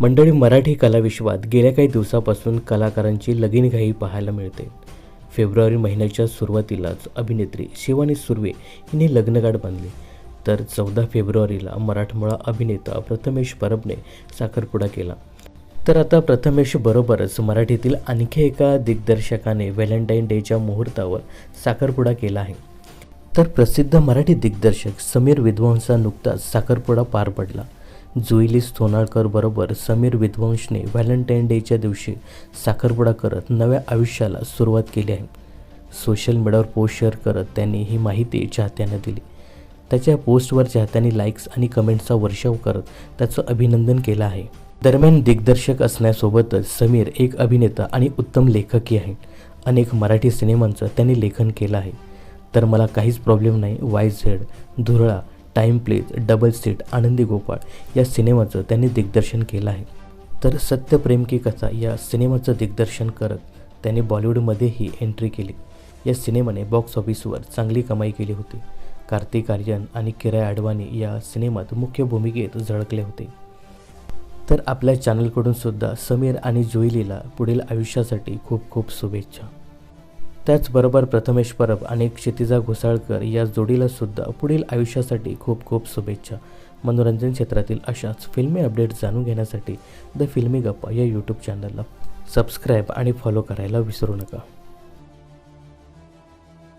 मंडळी मराठी कलाविश्वात गेल्या काही दिवसापासून कलाकारांची लगीनघाई पाहायला मिळते. फेब्रुवारी महिन्याच्या सुरुवातीलाच अभिनेत्री शिवानी सुर्वे हिने लग्नगाठ बांधली. तर चौदा फेब्रुवारीला मराठमोळा अभिनेता प्रथमेश परबने साखरपुडा केला. तर आता प्रथमेश बरोबरच मराठीतील आणखी एका दिग्दर्शकाने व्हॅलेंटाईन डेच्या मुहूर्तावर साखरपुडा केला आहे. तर प्रसिद्ध मराठी दिग्दर्शक समीर विद्वांसा नुकताच साखरपुडा पार पडला. जुईली सोनाळकरबरोबर समीर विद्वांसने व्हॅलेंटाईन डेच्या दिवशी साखरपुडा करत नव्या आयुष्याला सुरुवात केली आहे. सोशल मीडियावर पोस्ट शेअर करत त्यांनी ही माहिती चाहत्यांना दिली. त्याच्या पोस्टवर चाहत्यांनी लाईक्स आणि कमेंट्सचा वर्षाव करत त्याचं अभिनंदन केलं आहे. दरम्यान दिग्दर्शक असण्यासोबतच समीर एक अभिनेता आणि उत्तम लेखकही आहे. अनेक मराठी सिनेमांचं त्यांनी लेखन केलं आहे. तर मला काहीच प्रॉब्लेम नाही Y Z Dhurala time please double seat Anandi Gopal या सिनेमाचं त्यांनी दिग्दर्शन केलं आहे. तर सत्य प्रेम की कथा या सिनेमाचं दिग्दर्शन करत त्यांनी बॉलिवूडमध्येही एंट्री केली. या सिनेमाने बॉक्स ऑफिसवर चांगली कमाई केली होती. कार्तिक आर्यन आणि किराय अडवाणी या सिनेमात मुख्य भूमिकेत झळकले होते. तर आपल्या चॅनलकडून सुद्धा समीर आणि जुईलीला पुढील आयुष्यासाठी खूप खूप शुभेच्छा. त्याचबरोबर प्रथमेश परब आणि क्षितिजा घोसाळकर या जोडीला सुद्धा पुढील आयुष्यासाठी खूप खूप शुभेच्छा. मनोरंजन क्षेत्रातील अशाच फिल्मी अपडेट जाणून घेण्यासाठी द फिल्मी गप्पा या यूट्यूब चॅनलला सबस्क्राईब आणि फॉलो करायला विसरू नका.